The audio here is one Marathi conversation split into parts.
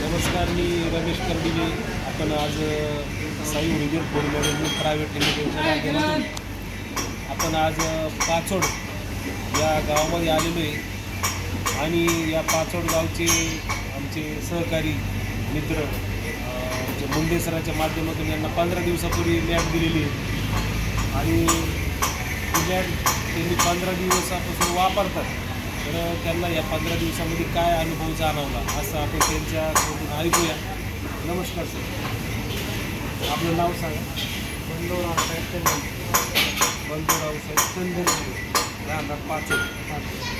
नमस्कार मी रमेश कर्डिले. आपण आज साई रिजर फोर मॅनेजमेंट प्रायव्हेट लिमिटेडच्या माध्यमातून आपण आज पाचोड या गावामध्ये आलेलो आहे. आणि या पाचोड गावचे आमचे सहकारी मित्र अ, आमचे मुंडे माध्यमातून यांना पंधरा दिवसापूर्वी लॅब दिलेली आहे. आणि लॅब त्यांनी पंधरा दिवसापासून वापरतात. तर त्यांना या पंधरा दिवसामध्ये काय अनुभव जाणवला असं आपण त्यांच्याकडून ऐकूया. नमस्कार सर. आपलं नाव सांगा. बंडोराव साहेब बंडोराव साहेब चंदन राहणार पाच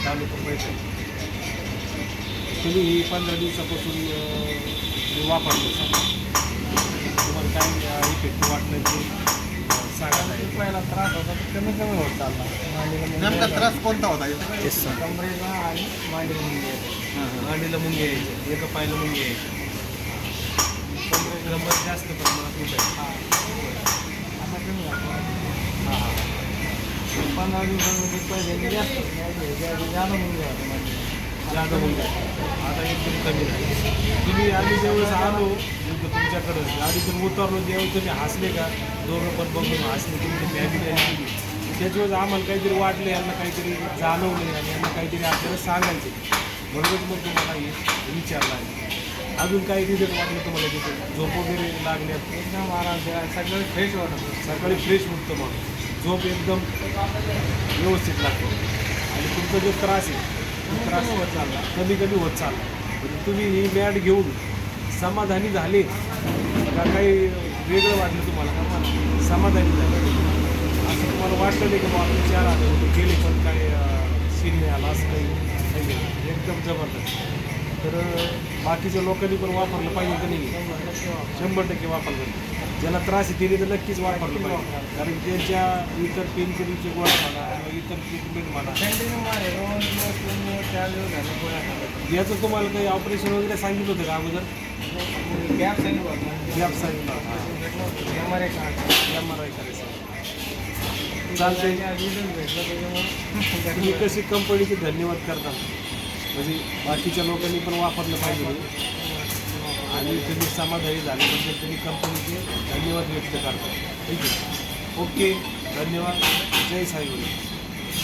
तालुका पैठण. तुम्ही ही पंधरा दिवसापासून अं, वापरलं सर तुम्हाला काय इफेक्ट पहिला त्रास होता तो कमी कमी होत चालला. मांडीला नेमका. त्रास कोणता होता? कमरेला आणि मांडीला मुंग्या यायच्या. मांडीला मुंगी यायचे एका पायाला मुंगी यायचे. नंबर जास्त प्रमाणात होत हा. आता कमी झालं. पंधरा दिवसांमध्ये पहिले जास्त जाणं मुंग्या होत्या मांडीला. जागा मुंगी आता एकदम कमी झाली. तुम्ही आम्ही ज्यावेळेस आलो तुमच्याकडं. गाडीतून उतरलो जेव्हा तुम्ही हसले का दोघं पण बघून हसले तुमची फॅमिली आली त्याच्यावर आम्हाला काहीतरी वाटलं यांना काहीतरी जाणवलं आणि यांना काहीतरी आपल्याला सांगायचं. म्हणूनच मग तुम्हाला हे विचारलं आहे अजून काही रिझल्ट वाटलं तुम्हाला तिथे? झोप वगैरे लागल्यात एकदम आराम द्या सगळं फ्रेश वाटत सकाळी फ्रेश उठतं मग. झोप एकदम व्यवस्थित लागतो. आणि तुमचा जो त्रास आहे त्रास होत चालला. कमी कमी होत चालला. तुम्ही ही बॅट घेऊन समाधानी झाले. का काही वेगळं वाटलं तुम्हाला? का मला समाधानी झालं? असं तुम्हाला वाटलं नाही की बाबा विचार चार आले होते गेले पण काय सीन नाही आला असं काही नाही. एकदम जबरदस्त. तर बाकीच्या लोकांनी पण वापरलं पाहिजे की नाही? शंभर टक्के वापरलं ज्याला त्रास आहे तर नक्कीच वापरलं पाहिजे. कारण त्यांच्या इतर पेनकिलरचे गोळ्या म्हणा किंवा इतर ट्रीटमेंट म्हणा याचं तुम्हाला काही ऑपरेशन वगैरे सांगितलं होतं का अगोदर? गॅप करायचं चालतंय भेटलं कशी कंपनीचे धन्यवाद करता म्हणजे बाकीच्या लोकांनी पण वापरलं पाहिजे. आणि तुम्ही समाधानी झाल्याबद्दल तुम्ही कंपनीचे धन्यवाद व्यक्त करता. ठीक आहे. ओके. धन्यवाद. जय साई